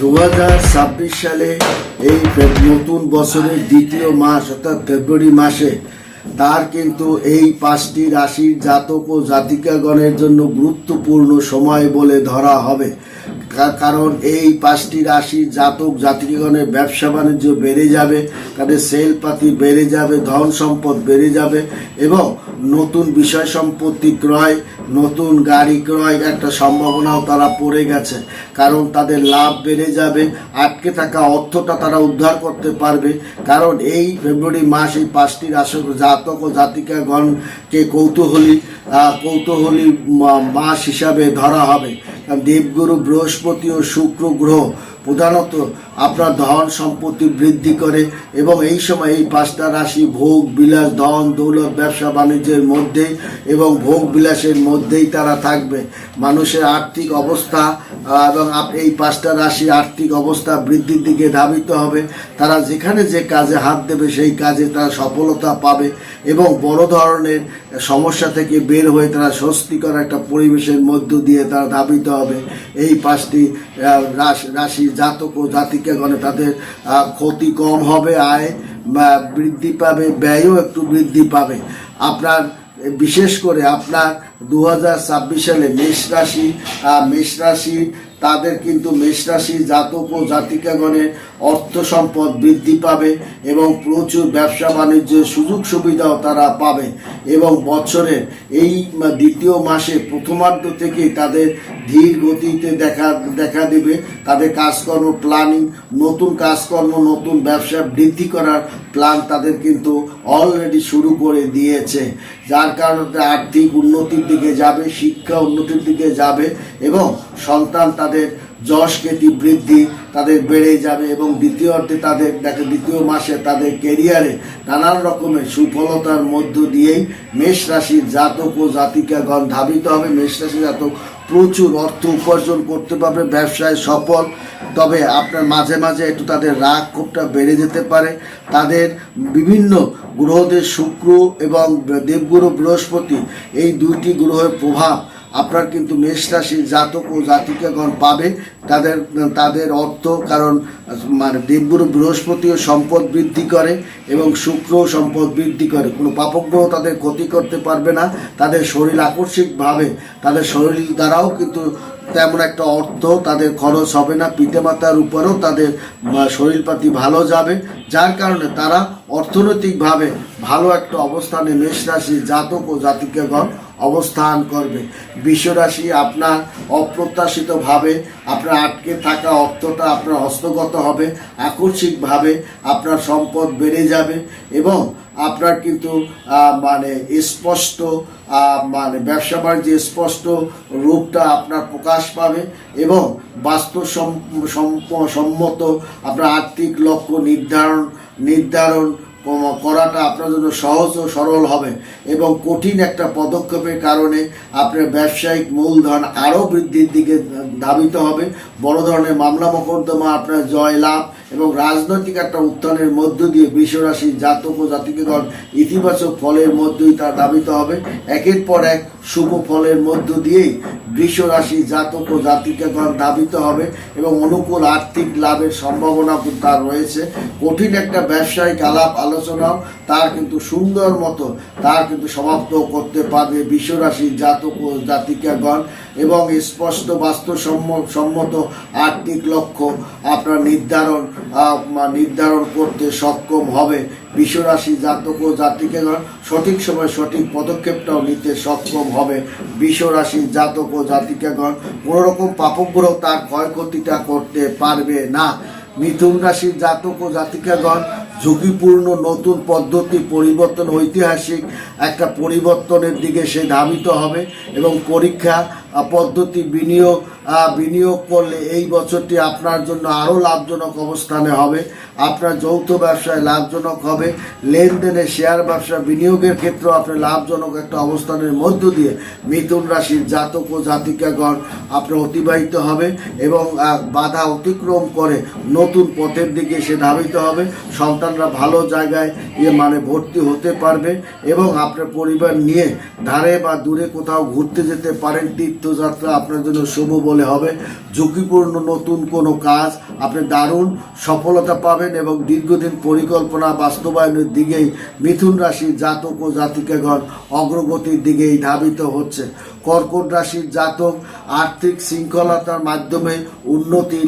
দু হাজার ছাব্বিশ সালে এই নতুন বছরের দ্বিতীয় মাস, অর্থাৎ ফেব্রুয়ারি মাসে, তার কিন্তু এই পাঁচটি রাশির জাতক ও জাতিকাগণের জন্য গুরুত্বপূর্ণ সময় বলে ধরা হবে। কারণ এই পাঁচটি রাশি জাতক জাতিকাগণের ব্যবসা বাণিজ্য বেড়ে যাবে, তাদের সেল পাতি বেড়ে যাবে, ধন সম্পদ বেড়ে যাবে এবং নতুন বিষয় সম্পত্তি ক্রয়, নতুন গাড়ি ক্রয় একটা সম্ভাবনাও তারা পড়ে গেছে। কারণ তাদের লাভ বেড়ে যাবে, আটকে থাকা অর্থটা তারা উদ্ধার করতে পারবে। কারণ এই ফেব্রুয়ারি মাস এই পাঁচটি রাশক জাতক ও জাতিকাগণকে কৌতূহলী কৌতূহলী মাস হিসাবে ধরা হবে। দেবগুরু বৃহস্পতি ও শুক্র গ্রহ প্রধানত আপনার ধন সম্পত্তি বৃদ্ধি করে এবং এই সময় এই পাঁচটা রাশি ভোগ, বিলাস, ধন, দৌলত, ব্যবসা, বাণিজ্যের মধ্যেই এবং ভোগ, বিলাসের মধ্যেই তারা থাকবে। মানুষের আর্থিক অবস্থা এবং এই পাঁচটা রাশি আর্থিক অবস্থা বৃদ্ধির দিকে ধাবিত হবে। তারা যেখানে যে কাজে হাত দেবে, সেই কাজে তারা সফলতা পাবে এবং বড় ধরনের সমস্যা থেকে বের হয়ে তারা স্বস্তিকর একটা পরিবেশের মধ্য দিয়ে তারা ধাবিত হবে। এই পাঁচটি রাশি জাতক ও জাতিকাগণে তাদের ক্ষতি কম হবে, আয় বৃদ্ধি পাবে, ব্যয়ও একটু বৃদ্ধি পাবে। আপনার, বিশেষ করে আপনার দু হাজার ছাব্বিশ সালে মেষ রাশি মেষ রাশি তাদের কিন্তু মেষ রাশি জাতক ও জাতিকাগণের অর্থ সম্পদ বৃদ্ধি পাবে এবং প্রচুর ব্যবসা বাণিজ্যের সুযোগ সুবিধাও তারা পাবে এবং বছরের এই দ্বিতীয় মাসে প্রথমার্ধ থেকেই তাদের ধীর গতিতে দেখা দেখা দেবে। তাদের কাজকর্ম প্ল্যানিং নতুন কাজকর্ম, নতুন ব্যবসা বৃদ্ধি করার প্ল্যান তাদের কিন্তু অলরেডি শুরু করে দিয়েছে। যার কারণে আর্থিক উন্নতির দিকে যাবে, শিক্ষা উন্নতির দিকে যাবে এবং সন্তান তাদের যশ খ্যাতি বৃদ্ধি তাদের বেড়ে যাবে এবং দ্বিতীয় অর্থে তাদের, দেখে দ্বিতীয় মাসে তাদের কেরিয়ারে নানান রকমের সুফলতার মধ্য দিয়েই মেষ রাশির জাতক ও জাতিকাগণ ধাবিত হবে। মেষ রাশি জাতক প্রচুর অর্থ উপার্জন করতে পারবে, ব্যবসায় সফল তবে আপনার মাঝে মাঝে একটু তাদের রাগ ক্ষোভটা বেড়ে যেতে পারে। তাদের বিভিন্ন গ্রহদের শুক্র এবং দেবগুরু বৃহস্পতি এই দুইটি গ্রহের প্রভাব আপনার কিন্তু মেষ রাশির জাতক ও জাতিকাগণ পাবে। তাদের তাদের অর্থ কারণ মানে দেবগুরু বৃহস্পতিও সম্পদ বৃদ্ধি করে এবং শুক্র সম্পদ বৃদ্ধি করে। কোনো পাপগ্রহ তাদের ক্ষতি করতে পারবে না। তাদের শরীর আকস্মিকভাবে তাদের শরীর দ্বারাও কিন্তু তেমন একটা অর্থ তাদের খরচ হবে না, পিতামাতার উপরেও তাদের শরীরপাতি ভালো যাবে, যার কারণে তারা অর্থনৈতিকভাবে ভালো একটা অবস্থানে মেষ রাশির জাতক ও জাতিকাগণ অবস্থান করবে। বিশ্বরাশি আপনার অপ্রত্যাশিতভাবে আপনার আটকে থাকা অর্থটা আপনার হস্তগত হবে, আকস্মিকভাবে আপনার সম্পদ বেড়ে যাবে এবং আপনার কিন্তু মানে স্পষ্ট মানে ব্যবসা বাণিজ্যে স্পষ্ট রূপটা আপনার প্রকাশ পাবে এবং বাস্তব সম- সম- সম্মত আপনার আর্থিক লক্ষ্য নির্ধারণ নির্ধারণ করাটা আপনার জন্য সহজ ও সরল হবে এবং কঠিন একটা পদক্ষেপের কারণে আপনার ব্যবসায়িক মূলধন আরও বৃদ্ধির দিকে ধাবিত হবে। বড় ধরনের মামলা মোকদ্দমা, আপনার জয় লাভ এবং রাজনৈতিক একটা উত্থানের মধ্য দিয়ে বিশ্বরাশির জাতক ও জাতিকগণ ইতিবাচক ফলের মধ্যেই তা ধাবিত হবে। একের পর এক শুভ ফলের মধ্য দিয়েই বৃষ রাশি জাতক ও জাতিকাগণ ধাবিত হবে এবং অনুকূল আর্থিক লাভের সম্ভাবনা তার রয়েছে। কঠিন একটা ব্যবসায়িক আলাপ আলোচনাও তার কিন্তু সুন্দর মতো তার কিন্তু সমাপ্ত করতে পারবে বিশ্ব রাশির জাতক ও জাতিকাগণ এবং স্পষ্ট বাস্তবসম্ম- সম্মত আর্থিক লক্ষ্য আপনার নির্ধারণ নির্ধারণ করতে সক্ষম হবে। বিশ্বরাশি জাতক ও জাতিকাগণ সঠিক সময় সঠিক পদক্ষেপটাও নিতে সক্ষম হবে। বিশ্বরাশির জাতক ও জাতিকাগণ কোনো রকম পাপগ্রহ তার ক্ষয়ক্ষতিটা করতে পারবে না। মিথুন রাশির জাতক ও জাতিকাগণ ঝুঁকিপূর্ণ নতুন পদ্ধতি, পরিবর্তন, ঐতিহাসিক একটা পরিবর্তনের দিকে সে ধাবিত হবে এবং পরীক্ষা পদ্ধতি বিনিয়োগ বিনিয়োগ করলে এই বছরটি আপনার জন্য আরও লাভজনক অবস্থানে হবে। আপনার যৌথ ব্যবসায় লাভজনক হবে। লেনদেনে শেয়ার ব্যবসা বিনিয়োগের ক্ষেত্রেও আপনি লাভজনক একটা অবস্থানের মধ্য দিয়ে মিথুন রাশির জাতক ও জাতিকাগণ আপনার অতিবাহিত হবে এবং বাধা অতিক্রম করে নতুন পথের দিকে সে ধাবিত হবে। সন্তানরা ভালো জায়গায় ইয়ে মানে ভর্তি হতে পারবে এবং আপনার পরিবার নিয়ে ধারে বা দূরে কোথাও ঘুরতে যেতে পারেন তীর্থযাত্রা আপনার জন্য শুভ বলে হবে। ঝুঁকিপূর্ণ নতুন কোনো কাজ আপনি দারুণ সফলতা পাবেন এবং দীর্ঘদিন পরিকল্পনা বাস্তবায়নের দিকেই মিথুন রাশি জাতক ও জাতিকাগণ অগ্রগতির দিকেই ধাবিত হচ্ছে। কর্কট রাশির জাতক আর্থিক শৃঙ্খলতার মাধ্যমে উন্নতি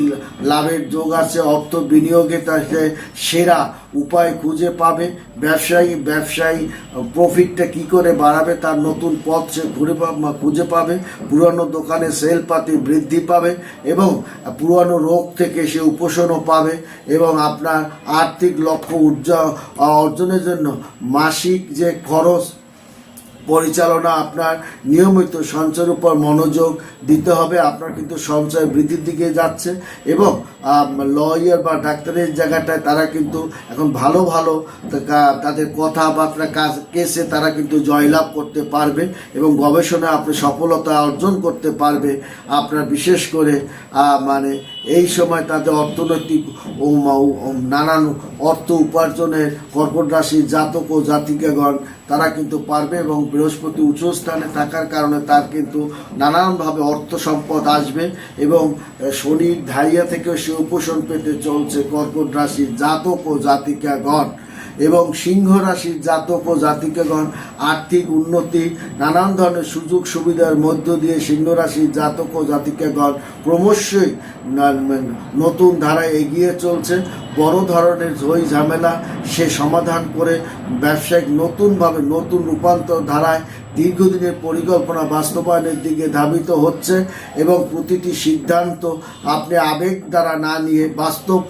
লাভের যোগ আছে, অর্থ বিনিয়োগে তাকে সেরা উপায় খুঁজে পাবে। ব্যবসায়ী ব্যবসায়ী প্রফিটটা কি করে বাড়াবে তার নতুন পথ সে ঘুরে খুঁজে পাবে। পুরানো দোকানে সেল পাতি বৃদ্ধি পাবে এবং পুরানো রোগ থেকে সে উপশমও পাবে এবং আপনার আর্থিক লক্ষ্য উজ্জ্বল অর্জনের জন্য মাসিক যে খরচ পরিচালনা, আপনার নিয়মিত সঞ্চয়ের উপর মনোযোগ দিতে হবে, আপনার কিন্তু সঞ্চয় বৃদ্ধির দিকে যাচ্ছে এবং লয়ার বা ডাক্তারের জায়গাটায় তারা কিন্তু এখন ভালো ভালো তাদের কথাবার্তা, কাজ, কেসে তারা কিন্তু জয়লাভ করতে পারবে এবং গবেষণায় আপনি সফলতা অর্জন করতে পারবে। আপনার বিশেষ করে মানে এই সময় তাদের অর্থনৈতিক নানান অর্থ উপার্জনের কর্কট রাশির জাতক ও জাতিকাগণ তারা কিন্তু পারবে এবং বৃহস্পতি উচ্চ স্থানে থাকার কারণে তার কিন্তু নানানভাবে অর্থ সম্পদ আসবে এবং শনির ধাইয়া থেকেও সে উপশম পেতে চলছে কর্কট রাশির জাতক ও জাতিকাগণ। এবং সিংহ রাশির জাতক ও জাতিকাগণ আর্থিক উন্নতি, নানান ধরনের সুযোগ সুবিধার মধ্য দিয়ে সিংহ রাশির জাতক ও জাতিকাগণ ক্রমশই নতুন ধারায় এগিয়ে চলছে। বড় ধরনের ঝই ঝামেলা, সে সমাধান করে ব্যবসায়িক নতুনভাবে নতুন রূপান্তর ধারায় দীর্ঘদিনের পরিকল্পনা বাস্তবায়নের দিকে ধাবিত হচ্ছে এবং প্রতিটি সিদ্ধান্ত আপনি আবেগ দ্বারা না নিয়ে বাস্তব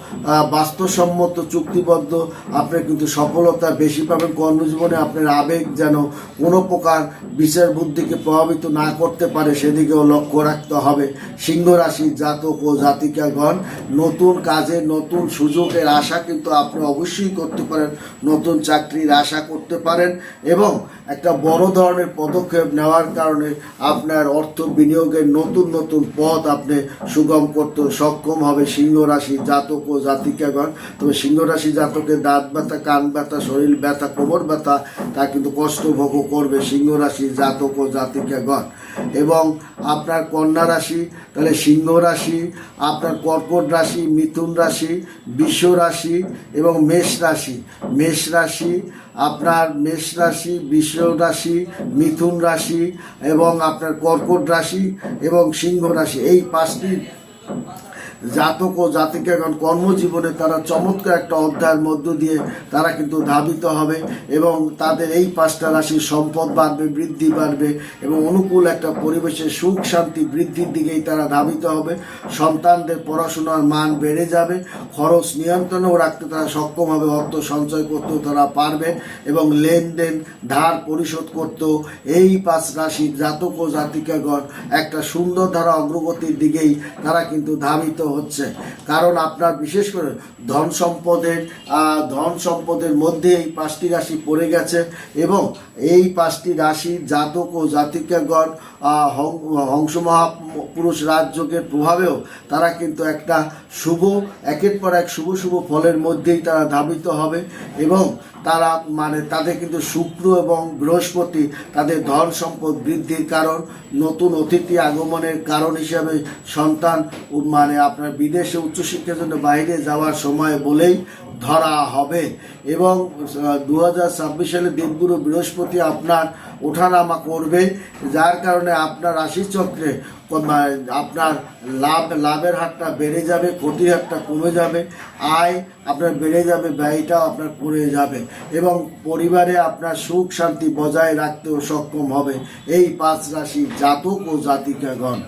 বাস্তবসম্মত চুক্তিবদ্ধ, আপনি কিন্তু সফলতা বেশি পাবেন। কর্মজীবনে আপনার আবেগ যেন কোনো প্রকার বিচার বুদ্ধিকে প্রভাবিত না করতে পারে, সেদিকেও লক্ষ্য রাখতে হবে। সিংহ রাশির জাতক ও জাতিকাগণ, নতুন কাজে নতুন সুযোগের আশা কিন্তু আপনি অবশ্যই করতে পারেন, নতুন চাকরির আশা করতে পারেন এবং একটা বড় ধরনের পদক্ষেপ নেওয়ার কারণে আপনার অর্থ বিনিয়োগের নতুন নতুন পথ আপনি সুগম করতে সক্ষম হবে। সিংহ রাশি জাতক ও জাতিকাগণ, তবে সিংহ রাশি জাতকের দাঁত ব্যথা, কান ব্যথা, শরীর ব্যথা, কোমর ব্যথা, তা কিন্তু কষ্ট ভোগ করবে সিংহ রাশি জাতক ও জাতিকাগণ। এবং আপনার কন্যা রাশি, তাহলে সিংহ রাশি, আপনার কর্কট রাশি, মিথুন রাশি, বিশ্ব রাশি এবং মেষ রাশি। মেষ রাশি আপনার মেষ রাশি বিশ্ব রাশি, মিথুন রাশি এবং আপনার কর্কট রাশি এবং সিংহ রাশি। এই পাঁচটি জাতক ও জাতিকাগণ কর্মজীবনে তারা চমৎকার একটা অধ্যায়ের মধ্য দিয়ে তারা কিন্তু ধাবিত হবে এবং তাদের এই পাঁচটা রাশির সম্পদ বাড়বে, বৃদ্ধি বাড়বে এবং অনুকূল একটা পরিবেশে সুখ, শান্তি বৃদ্ধির দিকেই তারা ধাবিত হবে। সন্তানদের পড়াশোনার মান বেড়ে যাবে, খরচ নিয়ন্ত্রণেও রাখতে তারা সক্ষম হবে, অর্থ সঞ্চয় করতেও তারা পারবে এবং লেনদেন, ধার পরিশোধ করতেও এই পাঁচ রাশির জাতক ও জাতিকাগণ একটা সুন্দর ধারা অগ্রগতির দিকেই তারা কিন্তু ধাবিত হচ্ছে। কারণ আপনার বিশেষ করে ধন সম্পদের ধন সম্পদের মধ্যে এই পাঁচটি রাশি পড়ে গেছে এবং এই পাঁচটি রাশি জাতক ও জাতিকাগণ হংস মহাপুরুষ রাজযোগের প্রভাবেও তারা কিন্তু একটা শুভ, একের পর এক শুভ শুভ ফলের মধ্যেই তারা ধাবিত হবে এবং তারা মানে তাদের কিন্তু শুক্র এবং বৃহস্পতি তাদের ধন সম্পদ বৃদ্ধির কারণ, নতুন অতিথি আগমনের কারণ হিসাবে সন্তান মানে আপনার বিদেশে উচ্চশিক্ষার জন্য বাইরে যাওয়ার সময় বলেই ধরা হবে। এবং দু হাজার ছাব্বিশ সালে দেবগুরু বৃহস্পতি আপনার ওঠানামা করবে, যার কারণে আপনার রাশিচক্রে আপনার লাভ, লাভের হারটা বেড়ে যাবে, ক্ষতির হারটা কমে যাবে, আয় আপনার বেড়ে যাবে, ব্যয়টাও আপনার কমে যাবে, এবং পরিবারে আপনার সুখ শান্তি বজায় রাখতেও সক্ষম হবে। এই পাঁচ রাশি জাতক ও জাতিকাগণ।